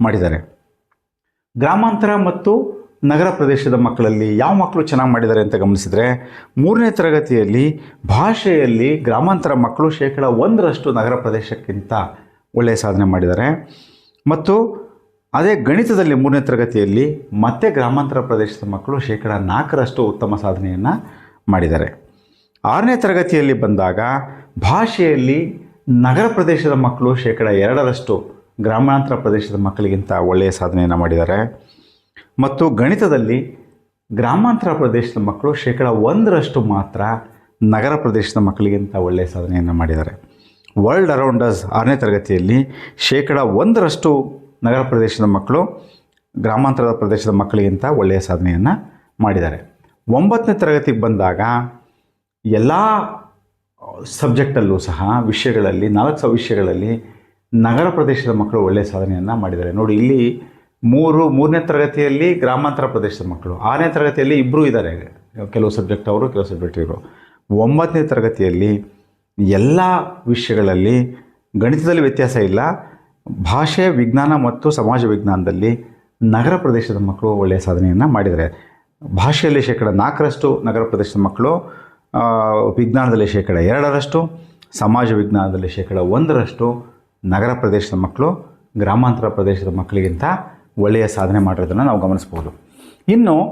ಮಾಡಿದ್ದಾರೆ. ಗ್ರಾಮಾಂತರ ಮತ್ತು ನಗರ ಪ್ರದೇಶದ ಮಕ್ಕಳಲ್ಲಿ ಯಾವ ಮಕ್ಕಳು ಚೆನ್ನಾಗಿ ಮಾಡಿದ್ದಾರೆ ಅಂತ ಗಮನಿಸಿದರೆ, ಮೂರನೇ ತರಗತಿಯಲ್ಲಿ ಭಾಷೆಯಲ್ಲಿ ಗ್ರಾಮಾಂತರ ಮಕ್ಕಳು ಶೇಕಡ ಒಂದರಷ್ಟು ನಗರ ಪ್ರದೇಶಕ್ಕಿಂತ ಒಳ್ಳೆಯ ಸಾಧನೆ ಮಾಡಿದ್ದಾರೆ. ಮತ್ತು ಅದೇ ಗಣಿತದಲ್ಲಿ ಮೂರನೇ ತರಗತಿಯಲ್ಲಿ ಮತ್ತೆ ಗ್ರಾಮಾಂತರ ಪ್ರದೇಶದ ಮಕ್ಕಳು ಶೇಕಡ ನಾಲ್ಕರಷ್ಟು ಉತ್ತಮ ಸಾಧನೆಯನ್ನು ಮಾಡಿದ್ದಾರೆ. ಆರನೇ ತರಗತಿಯಲ್ಲಿ ಬಂದಾಗ ಭಾಷೆಯಲ್ಲಿ ನಗರ ಪ್ರದೇಶದ ಮಕ್ಕಳು ಶೇಕಡ ಎರಡರಷ್ಟು ಗ್ರಾಮಾಂತರ ಪ್ರದೇಶದ ಮಕ್ಕಳಿಗಿಂತ ಒಳ್ಳೆಯ ಸಾಧನೆಯನ್ನು ಮಾಡಿದ್ದಾರೆ. ಮತ್ತು ಗಣಿತದಲ್ಲಿ ಗ್ರಾಮಾಂತರ ಪ್ರದೇಶದ ಮಕ್ಕಳು ಶೇಕಡ ಒಂದರಷ್ಟು ಮಾತ್ರ ನಗರ ಪ್ರದೇಶದ ಮಕ್ಕಳಿಗಿಂತ ಒಳ್ಳೆಯ ಸಾಧನೆಯನ್ನು ಮಾಡಿದ್ದಾರೆ. ವರ್ಲ್ಡ್ ಅರೌಂಡರ್ಸ್ ಆರನೇ ತರಗತಿಯಲ್ಲಿ ಶೇಕಡ ಒಂದರಷ್ಟು ನಗರ ಪ್ರದೇಶದ ಮಕ್ಕಳು ಗ್ರಾಮಾಂತರದ ಪ್ರದೇಶದ ಮಕ್ಕಳಿಗಿಂತ ಒಳ್ಳೆಯ ಸಾಧನೆಯನ್ನು ಮಾಡಿದ್ದಾರೆ. ಒಂಬತ್ತನೇ ತರಗತಿಗೆ ಬಂದಾಗ ಎಲ್ಲ ಸಬ್ಜೆಕ್ಟಲ್ಲೂ ಸಹ ವಿಷಯಗಳಲ್ಲಿ ನಾಲ್ಕು ಸಾವಿರ ವಿಷಯಗಳಲ್ಲಿ ನಗರ ಪ್ರದೇಶದ ಮಕ್ಕಳು ಒಳ್ಳೆಯ ಸಾಧನೆಯನ್ನು ಮಾಡಿದ್ದಾರೆ. ನೋಡಿ, ಇಲ್ಲಿ ಮೂರು, ಮೂರನೇ ತರಗತಿಯಲ್ಲಿ ಗ್ರಾಮಾಂತರ ಪ್ರದೇಶದ ಮಕ್ಕಳು. ಆರನೇ ತರಗತಿಯಲ್ಲಿ ಇಬ್ಬರೂ ಇದ್ದಾರೆ. ಕೆಲವು ಸಬ್ಜೆಕ್ಟ್ ಅವರು, ಕೆಲವು ಸಬ್ಜೆಕ್ಟ್ ಇವರು. ಒಂಬತ್ತನೇ ತರಗತಿಯಲ್ಲಿ ಎಲ್ಲ ವಿಷಯಗಳಲ್ಲಿ ಗಣಿತದಲ್ಲಿ ವ್ಯತ್ಯಾಸ ಇಲ್ಲ. ಭಾಷೆ ವಿಜ್ಞಾನ ಮತ್ತು ಸಮಾಜ ವಿಜ್ಞಾನದಲ್ಲಿ ನಗರ ಪ್ರದೇಶದ ಮಕ್ಕಳು ಒಳ್ಳೆಯ ಸಾಧನೆಯನ್ನು ಮಾಡಿದ್ದಾರೆ. ಭಾಷೆಯಲ್ಲಿ ಶೇಕಡ ನಾಲ್ಕರಷ್ಟು ನಗರ ಪ್ರದೇಶದ ಮಕ್ಕಳು ವಿಜ್ಞಾನದಲ್ಲಿ ಶೇಕಡ ಎರಡರಷ್ಟು, ಸಮಾಜ ವಿಜ್ಞಾನದಲ್ಲಿ ಶೇಕಡ ಒಂದರಷ್ಟು ನಗರ ಪ್ರದೇಶದ ಮಕ್ಕಳು ಗ್ರಾಮಾಂತರ ಪ್ರದೇಶದ ಮಕ್ಕಳಿಗಿಂತ ಒಳ್ಳೆಯ ಸಾಧನೆ ಮಾಡಿರೋದನ್ನು ನಾವು ಗಮನಿಸ್ಬೋದು. ಇನ್ನು